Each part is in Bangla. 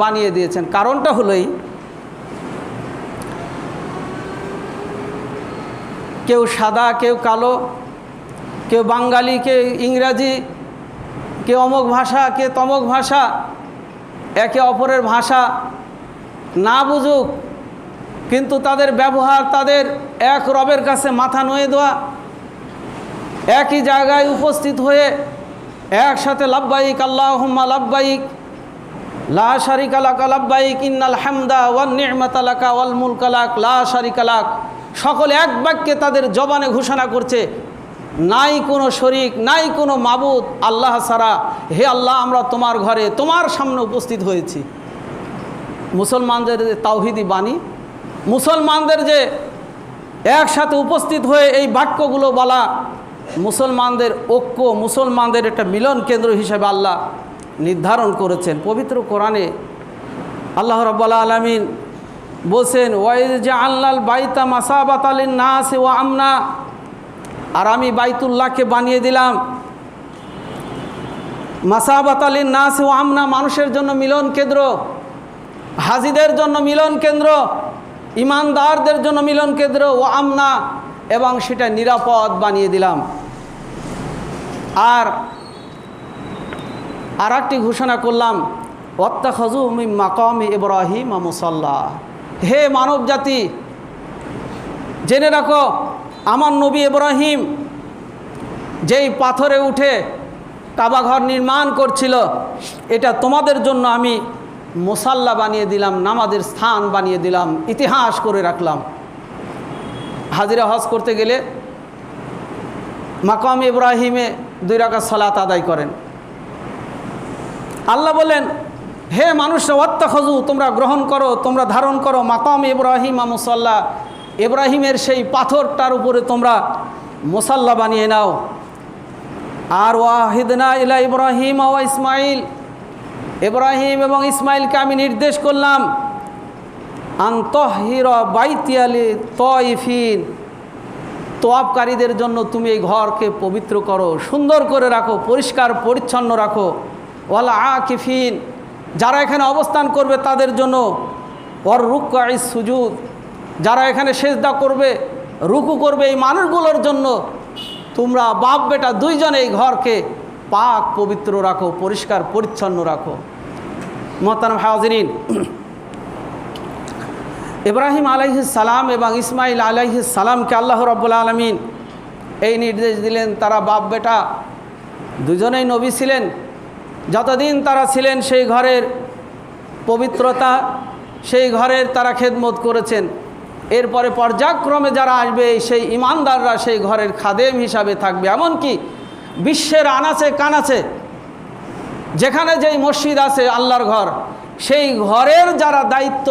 বানিয়ে দিয়েছেন। কারণটা হলোই কেউ সাদা, কেউ কালো, কেউ বাঙালি, কেউ ইংরাজি, কেউ অমক ভাষা কে তমক ভাষা, একে অপরের ভাষা না বুঝুক, কিন্তু তাদের ব্যবহার, তাদের এক রবের কাছে মাথা নয়ে দেওয়া, একই জায়গায় উপস্থিত হয়ে একসাথে লাভবাহিক আল্লাহম্মা লাভবাহিক লা শারিকালাক লাভবাহিক ইন্নাল হামদা ওয়ান নিয়মাতালাকা ওয়াল মুলকালাক লা সকলে এক বাক্যে তাদের জবানে ঘোষণা করছে, নাই কোনো শরিক, নাই কোনো মাবুদ আল্লাহ সারা হে আল্লাহ, আমরা তোমার ঘরে, তোমার সামনে উপস্থিত হয়েছি। মুসলমানদের যে তাওহিদি বাণী, মুসলমানদের যে একসাথে উপস্থিত হয়ে এই বাক্যগুলো বলা, মুসলমানদের ঐক্য, মুসলমানদের একটা মিলন কেন্দ্র হিসেবে আল্লাহ নির্ধারণ করেছেন। পবিত্র কোরআনে আল্লাহ রব্বাল আলমিন বলছেন ওয়াইদ যে আল্লাল বাইতা মাসাবাত আলীন না আসে ও আমনা। আর আমি বাইতুল্লাহকে বানিয়ে দিলাম। মাসাবাত আলীন না আসে ও আমনা মানুষের জন্য মিলন কেন্দ্র, হাজিদের জন্য মিলন কেন্দ্র, ইমানদারদের জন্য মিলন কেন্দ্র ও আমনা, এবং সেটা নিরাপদ বানিয়ে দিলাম। আর আর একটি ঘোষণা করলাম অত্তা খজু মাকাম ইব্রাহিম মুসল্লা। হে মানব জাতি জেনে রাখো, আমার নবী ইব্রাহিম যেই পাথরে উঠে কাবাঘর নির্মাণ করছিল, এটা তোমাদের জন্য আমি মোসাল্লা বানিয়ে দিলাম, নামাজের স্থান বানিয়ে দিলাম, ইতিহাস করে রাখলাম। হাজিরা হজ করতে গেলে মাকাম ইব্রাহিমে দুই রাখা সলাত আদায় করেন। আল্লাহ বলেন, হে মানুষরা ওয়াত্তা খজু তোমরা গ্রহণ করো, তোমরা ধারণ করো মাকাম ইব্রাহিম মুসাল্লাহ ইব্রাহিমের সেই পাথরটার উপরে তোমরা মোসাল্লা বানিয়ে নাও। আর ওয়াহিদনা ইলা ইব্রাহিম ও ইসমাইল। ইব্রাহিম এবং ইসমাইলকে আমি নির্দেশ করলাম আন্তহির বাইতিয়ালি তয়ফিন তোয়াবকারীদের জন্য তুমি এই ঘরকে পবিত্র করো, সুন্দর করে রাখো, পরিষ্কার, পরিচ্ছন্ন রাখো। ওয়ালা আকিফিন, যারা এখানে অবস্থান করবে তাদের জন্য ওর রুক সুজুদ, যারা এখানে সেজদা করবে, রুকু করবে এই মানুষগুলোর জন্য, তোমরা বাপ বেটা দুইজনে এই ঘরকে পাক পবিত্র রাখো, পরিষ্কার, পরিচ্ছন্ন রাখো। মহতারাম হাজরিন, ইব্রাহিম সালাম এবং ইসমাইল সালামকে আল্লাহ রব্বুল আলমিন এই নির্দেশ দিলেন, তারা বাপ বেটা দুজনেই নবী ছিলেন যতদিন তারা ছিলেন সেই ঘরের পবিত্রতা, সেই ঘরের তারা খেদমত করেছেন। এরপরে পর্যায়ক্রমে যারা আসবে, সেই ইমানদাররা সেই ঘরের খাদেম হিসাবে থাকবে। এমনকি বিশ্বের আনাচে কানাচে, যেখানে যেই মসজিদ আছে, আল্লাহর ঘর, সেই ঘরের যারা দায়িত্ব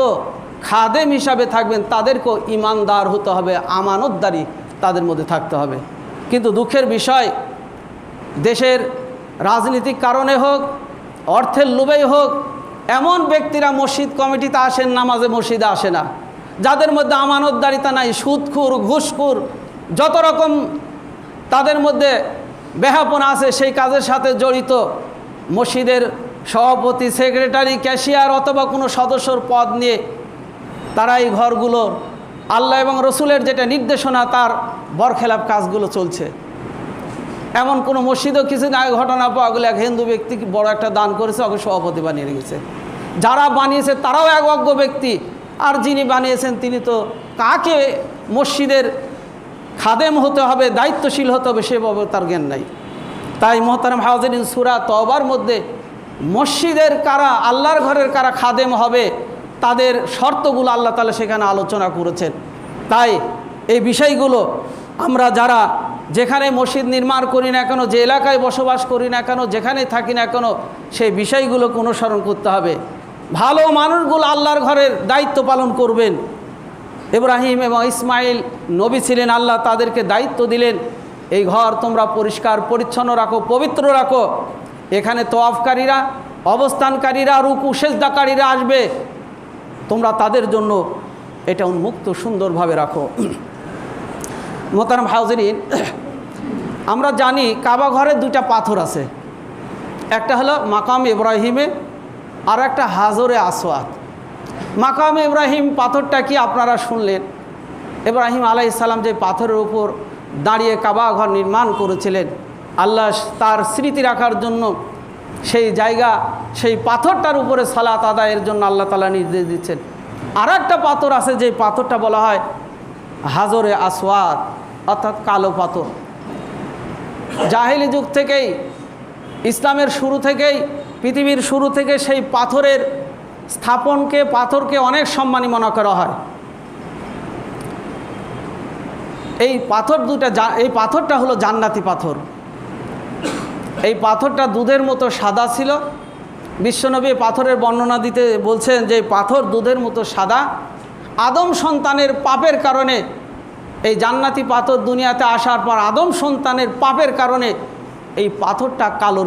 খাদেম হিসাবে থাকবেন, তাদেরকেও ইমানদার হতে হবে, আমানতদারি তাদের মধ্যে থাকতে হবে। কিন্তু দুঃখের বিষয়, দেশের রাজনীতিক কারণে হোক, অর্থের লোভেই হোক, এমন ব্যক্তিরা মসজিদ কমিটিতে আসেন, নামাজে মসজিদে আসে না। যাদের মধ্যে আমানতদারিতা নাই, সুদখুর, ঘুষখুর, যত রকম তাদের মধ্যে বেহাপনা আছে, সেই কাজের সাথে জড়িত মসজিদের সভাপতি, সেক্রেটারি, ক্যাশিয়ার অথবা কোনো সদস্যর পদ নিয়ে তারা এই ঘরগুলোর আল্লাহ এবং রসুলের যেটা নির্দেশনা, তার বরখেলাপ কাজগুলো চলছে। এমন কোনো মসজিদও কিছুদিন আগে ঘটনা পাওয়া গেলে এক হিন্দু ব্যক্তি বড় একটা দান করেছে, ওকে সভাপতি বানিয়ে রেখেছে। যারা বানিয়েছে তারাও এক অজ্ঞ ব্যক্তি, আর যিনি বানিয়েছেন তিনি তো কাকে মসজিদের খাদেম হতে হবে, দায়িত্বশীল হতে হবে সেভাবে তার জ্ঞান নাই। তাই মোহতারাম হাজরিন সুরা তবার মধ্যে মসজিদের কারা, আল্লাহর ঘরের কারা খাদেম হবে, তাদের শর্তগুলো আল্লাহ তালা সেখানে আলোচনা করেছেন। তাই এই বিষয়গুলো আমরা যারা যেখানে মসজিদ নির্মাণ করি না কেন, যে এলাকায় বসবাস করি না কেন, যেখানে থাকি না কেন, সেই বিষয়গুলোকে অনুসরণ করতে হবে। ভালো মানুষগুলো আল্লাহর ঘরের দায়িত্ব পালন করবেন। ইব্রাহিম এবং ইসমাইল নবী ছিলেন আল্লাহ, তাদেরকে দায়িত্ব দিলেন, এই ঘর তোমরা পরিষ্কার, পরিচ্ছন্ন রাখো, পবিত্র রাখো। এখানে তোয়াফকারীরা, অবস্থানকারীরা, রুকু সেজদাকারীরা আসবে। তোমরা তাদের জন্য এটা উন্মুক্ত সুন্দরভাবে রাখো। মোতারাম হাউজরিন আমরা জানি কাবা ঘরে দুইটা পাথর আছে। একটা হলো মাকাম ইব্রাহিমে, আর একটা হাজরে আসওয়াত মাকাম ইব্রাহিম পাথরটা কি আপনারা শুনলেন? ইব্রাহিম আলাইসাল্লাম যে পাথরের উপর দাঁড়িয়ে কাবা ঘর নির্মাণ করেছিলেন, আল্লাহ তার স্মৃতি রাখার জন্য সেই জায়গা, সেই পাথরটার উপরে সালাত আদায়ের জন্য আল্লাহ তালা নির্দেশ দিচ্ছেন। আর একটা পাথর আছে যে পাথরটা বলা হয় হাজরে আসওয়াত অর্থাৎ কালো পাথর। জাহেলি যুগ থেকেই, ইসলামের শুরু থেকেই, পৃথিবীর শুরু থেকে সেই পাথরের স্থাপনকে, পাথরকে অনেক সম্মানী মনে করা হয়। এই পাথর দুটা এই পাথরটা হলো জান্নাতি পাথর। এই পাথরটা দুধের মতো সাদা ছিল। বিশ্বনবী পাথরের বর্ণনা দিতে বলছেন যে পাথর দুধের মতো সাদা। আদম সন্তানের পাপের কারণে এই জান্নাতি পাথর দুনিয়াতে আসার পর আদম সন্তানের পাপের কারণে এই পাথরটা কালো